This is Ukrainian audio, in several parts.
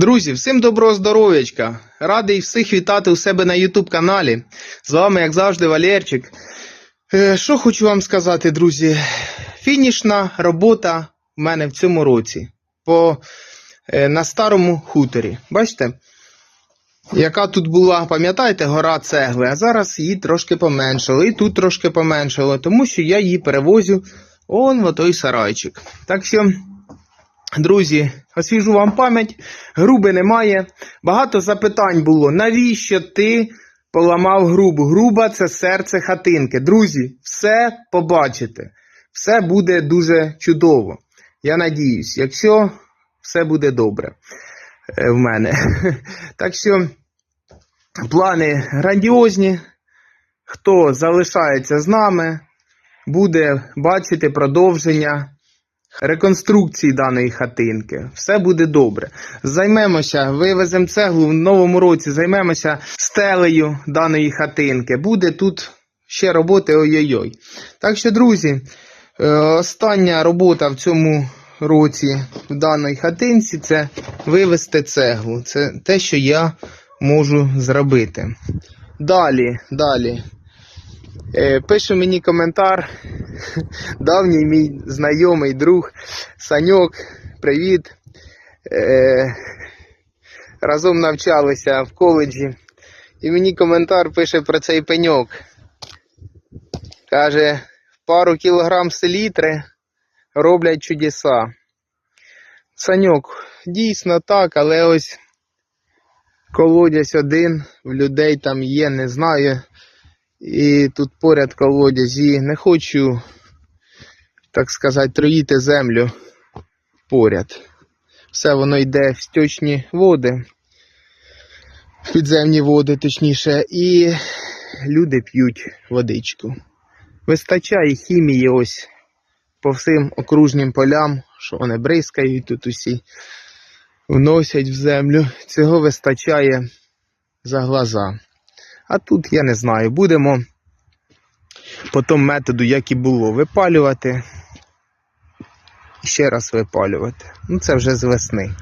Друзі, всім доброго здоров'ячка! Радий всіх вітати у себе на YouTube каналі. З вами, як завжди, Валерчик. Е, Що хочу вам сказати, друзі? Фінішна робота в мене в цьому році по, е, на старому хуторі. Бачите? Яка тут була, пам'ятаєте, гора цегли, а зараз її трошки поменшало, і тут трошки поменшало, тому що я її перевозю он в той сарайчик. Так що. Друзі, освіжу вам пам'ять, груби немає. Багато запитань було. Навіщо ти поламав грубу? Груба це серце хатинки. Друзі, все побачите. Все буде дуже чудово. Я надіюсь, якщо все буде добре е, в мене. Так що плани грандіозні. Хто залишається з нами, буде бачити продовження реконструкції даної хатинки. Все буде добре. Займемося, вивеземо цеглу в новому році, займемося стелею даної хатинки. Буде тут ще роботи ой-ой-ой. Так що, друзі, е, остання робота в цьому році в даній хатинці це вивезти цеглу. Це те, що я можу зробити. Далі, далі. Е, Пише мені коментар давній мій знайомий друг Саньок. Привіт. Е, разом навчалися в коледжі. І мені коментар пише про цей пеньок. Каже, пару кілограм селітри роблять чудеса. Саньок, дійсно так, але ось колодязь один, в людей там є, не знаю. І тут поряд колодязі. Не хочу, так сказати, троїти землю поряд. Все воно йде в стічні води, підземні води, точніше, і люди п'ють водичку. Вистачає хімії ось по всім окружнім полям, що вони бризкають тут усі, вносять в землю. Цього вистачає за глаза. А тут я не знаю, будемо по тому методу, як і було, випалювати. І ще раз випалювати. Ну це вже з весни.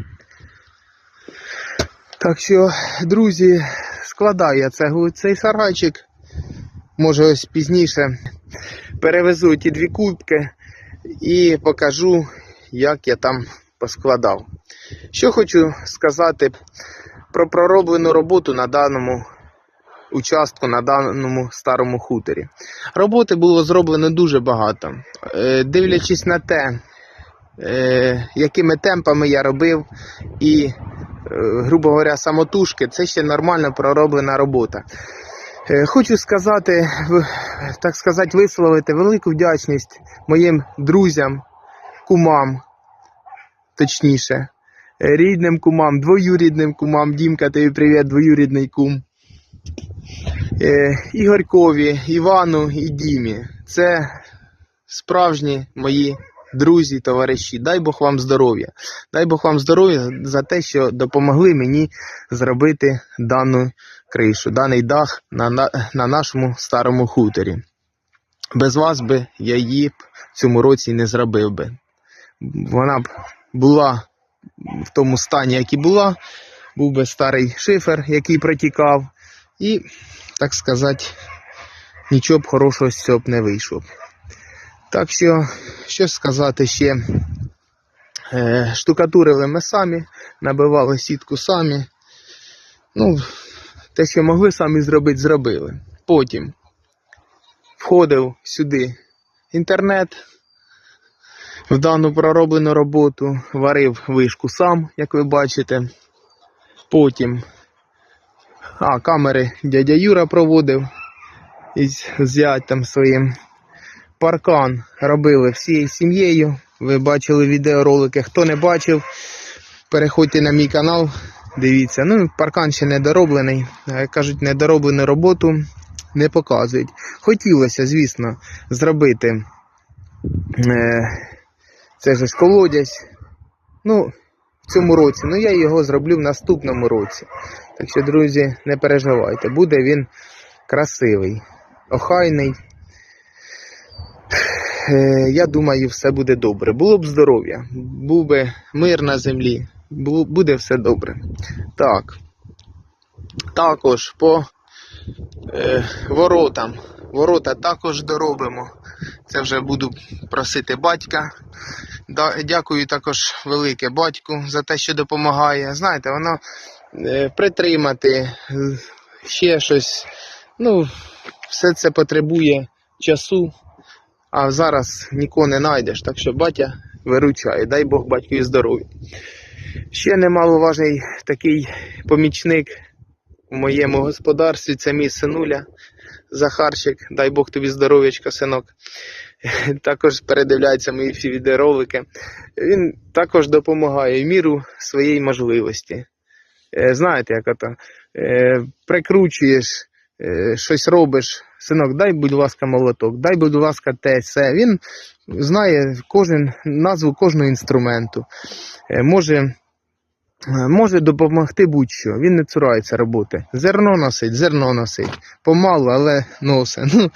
Так що, друзі, складаю я цей сарайчик. Може ось пізніше перевезу ті дві кубки і покажу, як я там поскладав. Що хочу сказати про пророблену роботу на даному участку на даному старому хуторі. Роботи було зроблено дуже багато. Е, Дивлячись на те, е, якими темпами я робив, і, е, грубо говоря, самотужки, це ще нормально пророблена робота. Хочу сказати, так сказати, висловити велику вдячність моїм друзям, кумам, точніше, рідним кумам, двоюрідним кумам. Дімка, тобі привіт, двоюрідний кум. Е, Ігорькові, Івану і Дімі. Це справжні мої друзі, товариші. Дай Бог вам здоров'я. Дай Бог вам здоров'я за те, що допомогли мені зробити дану кришу, даний дах на, на, на нашому старому хуторі. Без вас би я її б в цьому році не зробив би. Вона б була в тому стані, як і була. Був би старий шифер, який протікав. І так сказати, нічого б хорошого з цього б не вийшло. Так що, що сказати ще, е, штукатурили ми самі, набивали сітку самі. Ну, те, що могли самі зробити, зробили. Потім входив сюди інтернет, в дану пророблену роботу, варив вишку сам, як ви бачите. Потім а, камери дядя Юра проводив із зятем своїм. Паркан робили всією сім'єю. Ви бачили відеоролики. Хто не бачив, переходьте на мій канал, дивіться. Ну, паркан ще не дороблений. Як кажуть, недороблену роботу не показують. Хотілося, звісно, зробити е, це ж колодязь. Ну, в цьому році. Ну, я його зроблю в наступному році. Так що, друзі, не переживайте, буде він красивий, охайний. Е, Я думаю, все буде добре. Було б здоров'я, був би мир на землі. буде все добре. Так. Також по е, воротам. Ворота також доробимо. Це вже буду просити батька. Дякую також велике батьку за те, що допомагає. Знаєте, воно притримати, е, ще щось. Ну, все це потребує часу, а зараз нікого не знайдеш. Так що батя виручає. Дай Бог батьку і здоров'я. Ще немаловажний такий помічник у моєму господарстві це мій синуля Захарчик. Дай Бог тобі здоров'ячка, синок. Також передивляється мої всі відеоролики. Він також допомагає в міру своєї можливості. Е, Знаєте, як ото е, прикручуєш, е, щось робиш. Синок, дай, будь ласка, молоток, дай, будь ласка, те, все. Він знає кожен, назву кожного інструменту. Може, може допомогти будь-що. Він не цурається роботи. Зерно носить, зерно носить. Помалу, але носить. Ну,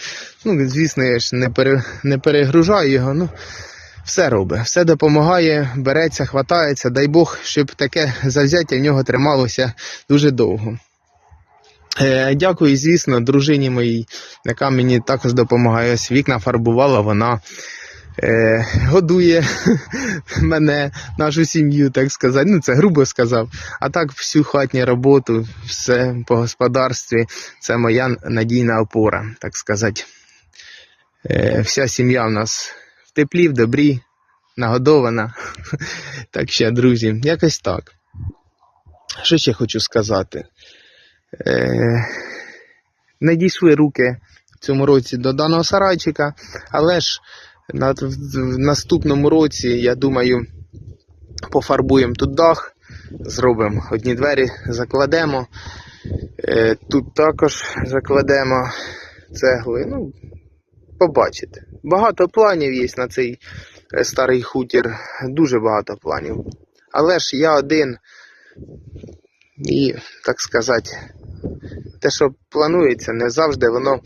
ну звісно, я ж не, пере, не перегружаю його. Ну, все робить, все допомагає, береться, хватається. Дай Бог, щоб таке завзяття в нього трималося дуже довго. Е, дякую, звісно, дружині моїй, яка мені також допомагає. Ось вікна фарбувала, вона е, годує мене, нашу сім'ю, так сказати. Ну, це грубо сказав. А так, всю хатню роботу, все по господарстві, це моя надійна опора, так сказати. Е, вся сім'я в нас теплі, в добрі, нагодована. Так що, друзі, якось так. Що ще хочу сказати? Е, не дійшли руки в цьому році до даного сарайчика, але ж в наступному році, я думаю, пофарбуємо тут дах, зробимо одні двері, закладемо. Е, тут також закладемо цегли. Ну, побачите. Багато планів є на цей е, старий хутір, дуже багато планів. Але ж я один і, так сказати, те, що планується, не завжди воно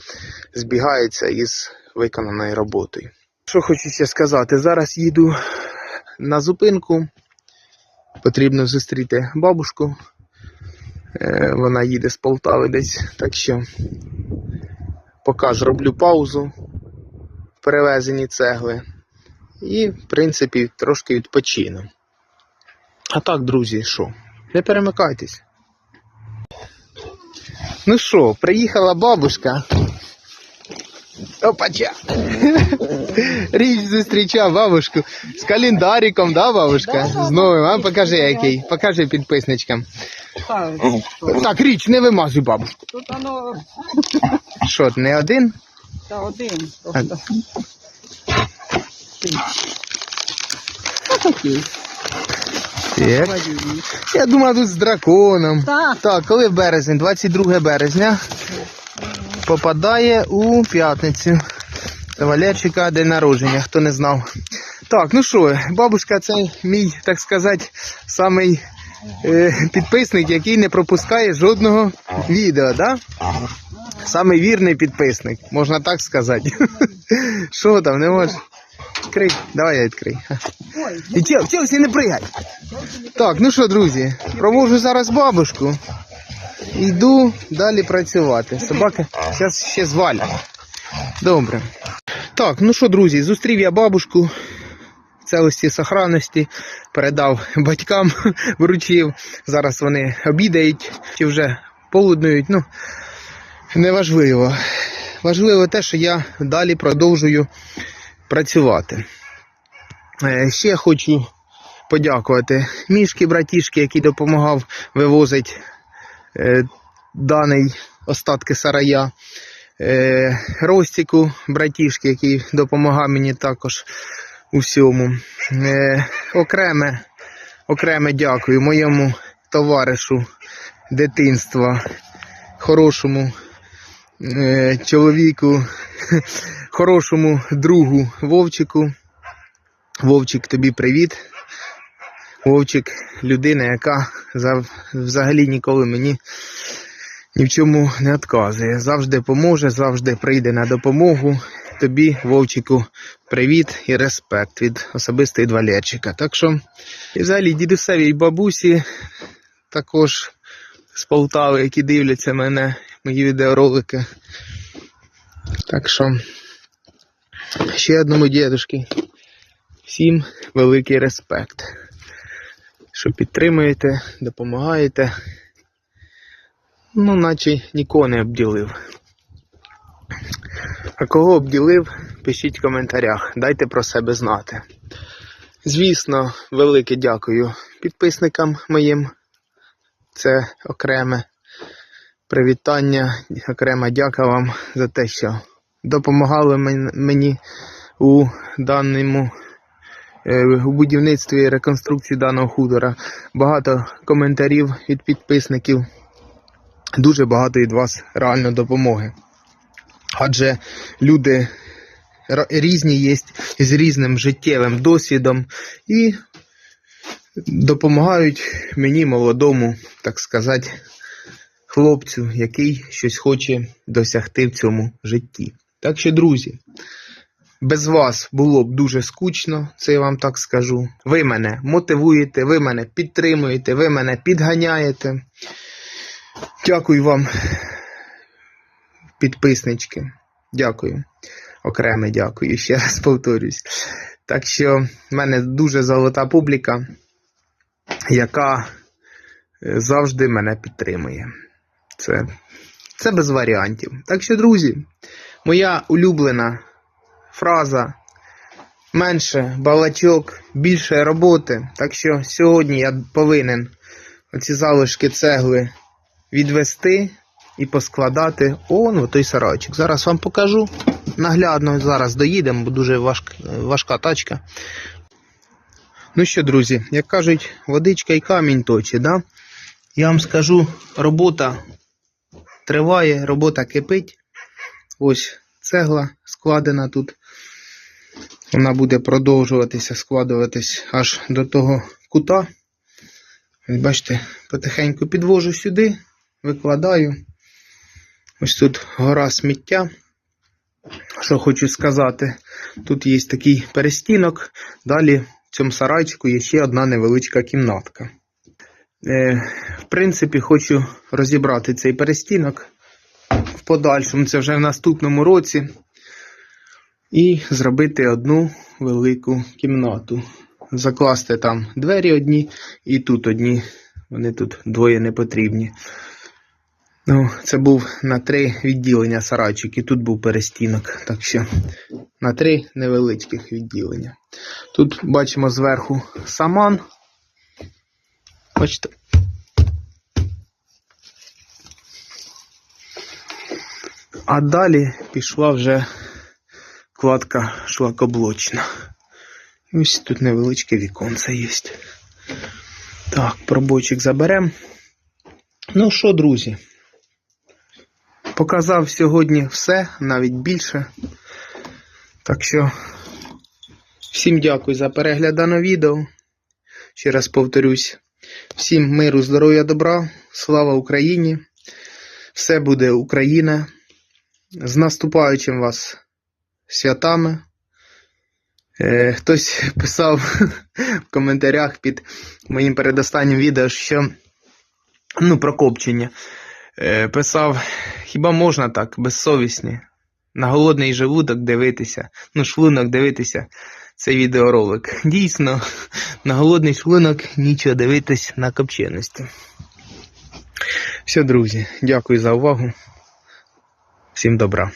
збігається із виконаною роботою. Що хочу ще сказати, зараз їду на зупинку. Потрібно зустріти бабушку. Е, Вона їде з Полтави десь, так що поки зроблю паузу в перевезенні цегли. І, в принципі, трошки відпочину. А так, друзі, що? Не перемикайтесь. Ну що, приїхала бабушка. Опача. Річ зустрічав бабушку з календариком, да, бабушка? З новим. А покажи який. Покажи підписничкам. Так, річ, не вимазуй бабушку. тут воно Що, не один? Та один просто. Отакий. Так. Я думав тут з драконом. Так, Так, коли березень? 22 березня. Попадає у п'ятницю. Валерчика день народження, хто не знав. Так, ну що, бабушка, це мій, так сказати, самий е, підписник, який не пропускає жодного відео, да? Самий вірний підписник, можна так сказати. Що там, не можеш? Відкрий, давай я відкрий. І чел, Челсі, не пригай. Так, ну що, друзі, провожу зараз бабушку. Йду далі працювати. Собака зараз ще звалять. Добре. Так, ну що, друзі, зустрів я бабушку в целості сохранності, передав батькам, вручив. Зараз вони обідають чи вже полуднують. Ну, неважливо. Важливо те, що я далі продовжую працювати. Е, Ще хочу подякувати мішки, братішки, який допомагав вивозити е, даний остатки сарая. Е, Ростіку, братішки, який допомагав мені також у всьому. Окреме, окреме дякую моєму товаришу дитинства, хорошому чоловіку, хорошому другу Вовчику. Вовчик, тобі привіт. Вовчик людина, яка взагалі ніколи мені ні в чому не відказує. Завжди поможе, завжди прийде на допомогу. тобі, Вовчику, привіт і респект від особисто від Валерчика. Так що, і взагалі дідусеві і бабусі також з Полтави, які дивляться мене, мої відеоролики. Так що, ще одному дідушки. Всім великий респект, що підтримуєте, допомагаєте. Ну, наче нікого не обділив. А кого обділив, пишіть в коментарях, дайте про себе знати. Звісно, велике дякую підписникам моїм. Це окреме привітання, окрема дяка вам за те, що допомагали мені у даному е, у будівництві і реконструкції даного хутора. Багато коментарів від підписників. Дуже багато від вас реально допомоги. Адже люди різні є з різним життєвим досвідом і допомагають мені, молодому, так сказати, хлопцю, який щось хоче досягти в цьому житті. Так що, друзі, без вас було б дуже скучно, це я вам так скажу. Ви мене мотивуєте, ви мене підтримуєте, ви мене підганяєте. Дякую вам, підписнички. Дякую. Окреме дякую, ще раз повторюсь. Так що в мене дуже золота публіка, яка е, завжди мене підтримує. Це, це без варіантів. Так що, друзі, моя улюблена фраза менше балачок, більше роботи. Так що сьогодні я повинен оці залишки цегли відвести і поскладати он в той сарайчик. Зараз вам покажу наглядно. Зараз доїдемо, бо дуже важка, важка тачка. Ну що, друзі, як кажуть, водичка і камінь точить, да? Я вам скажу, робота триває, робота кипить. Ось цегла складена тут. Вона буде продовжуватися, складуватись аж до того кута. Бачите, потихеньку підвожу сюди, викладаю. Ось тут гора сміття. Що хочу сказати, тут є такий перестінок, далі в цьому сарайчику є ще одна невеличка кімнатка. Е, в принципі, хочу розібрати цей перестінок в подальшому, це вже в наступному році, і зробити одну велику кімнату. Закласти там двері одні і тут одні. Вони тут двоє не потрібні. Ну, це був на три відділення сарайчик, і тут був перестінок. Так що на три невеличких відділення. Тут бачимо зверху саман. Бачите. А далі пішла вже кладка шлакоблочна. Ось тут невеличке віконце є. Так, пробойчик заберемо. Ну що, друзі? Показав сьогодні все, навіть більше. Так що, всім дякую за перегляд даного відео. Ще раз повторюсь. Всім миру, здоров'я, добра, слава Україні! Все буде Україна. З наступаючим вас святами. Е, хтось писав в коментарях під моїм передостаннім відео, що ну, про копчення. Е, писав, хіба можна так, безсовісні, на голодний желудок дивитися, ну, шлунок дивитися цей відеоролик. Дійсно, на голодний шлунок нічого дивитись на копченості. Все, друзі, дякую за увагу. Всім добра.